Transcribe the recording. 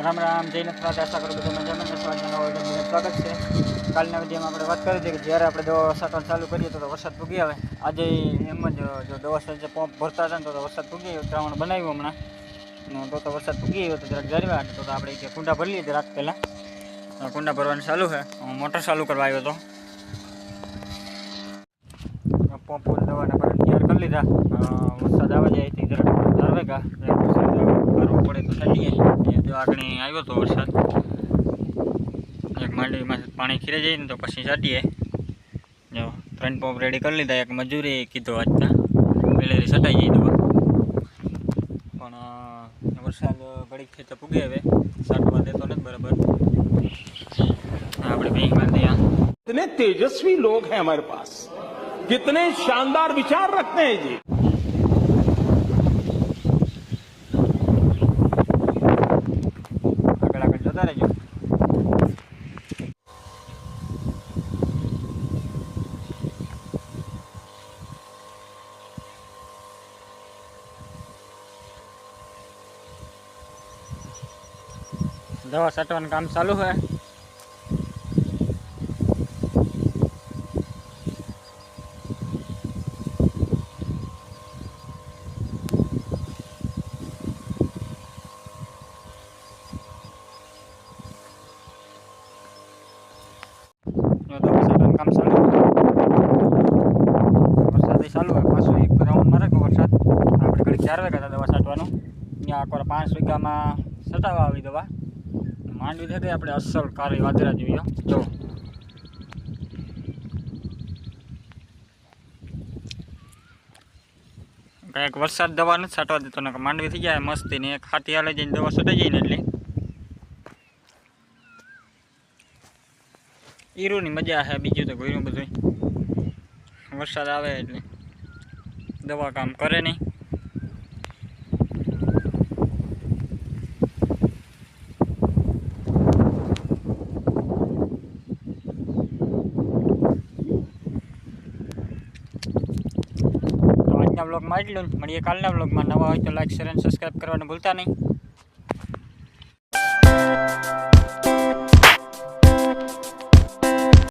રામ રામ જય નથરાજ આશા કરું બધું મજામાં જશો આજના નવા વિડીયોમાં સ્વાગત છે કાલના વિડીયોમાં આપણે વાત કરી હતી કે જ્યારે આપણે દવા છાંટવાનું ચાલુ કરીએ તો તો વરસાદ પૂગી આવે આજે એમ જ જો દવા જે પંપ ભરતા હતા ને તો તો વરસાદ પૂગી ગયો ત્રાવણ બનાવ્યું હમણાં ને તો તો વરસાદ પૂગી ગયો તો જરાક જાળવા તો તો આપણે કે કુંડા ભરી લઈએ જરાક પહેલાં કુંડા ભરવાનું ચાલુ છે હું મોટર ચાલુ કરવા આવ્યો હતો પંપ દવાના પર તૈયાર કરી લીધા અ, વરસાદ આવે જાય તે જરાક જાળવે કા વરસાદ કરવો પડે તો છાંટીએ એ તો આગળ આવ્યો હતો વરસાદ એક માંડવીમાં પાણી ખીરે જાય ને તો પછી છાંટીએ જો ત્રણ પંપ રેડી કરી લીધા એક મજૂરી કીધો આજના પહેલેથી છટાઈ જાય દવા પણ અ, વરસાદ ઘડીક ખેતર પૂગે હવે છાંટવા દેતો નથી બરાબર આપણે બેંક બાંધી આ कितने तेजस्वी लोग हैं हमारे पास कितने शानदार विचार रखते हैं जी દવા છાંટવાનું કામ ચાલુ છે. ચાલુ હોય, પાછું એક રાઉન્ડ મારે વરસાદ? આપણે ઘડી ચાર વાગ્યા દવા છાંટવાનું. ત્યાં આખો પાંચ વીઘામાં છટાવવા આવી દવા. માંડવી થઈ આપણે અસલ કાળી વાદરા જોઈએ જો. કાંઈક વરસાદ દવા નથી છાંટવા દેતો ને માંડવી થઈ જાય મસ્તી ને એક હાથી હાલે જઈને દવા છૂટી જાય ને એટલે. ઈરુની મજા છે બીજું તો કોઈનું બધું વરસાદ આવે એટલે દવા કામ કરે નહીં તો આજના બ્લોગમાં એટલું જ. મળીએ કાલના બ્લોગમાં નવા હોય તો લાઈક શેર અને સબસ્ક્રાઈબ કરવાનું ભૂલતા નહીં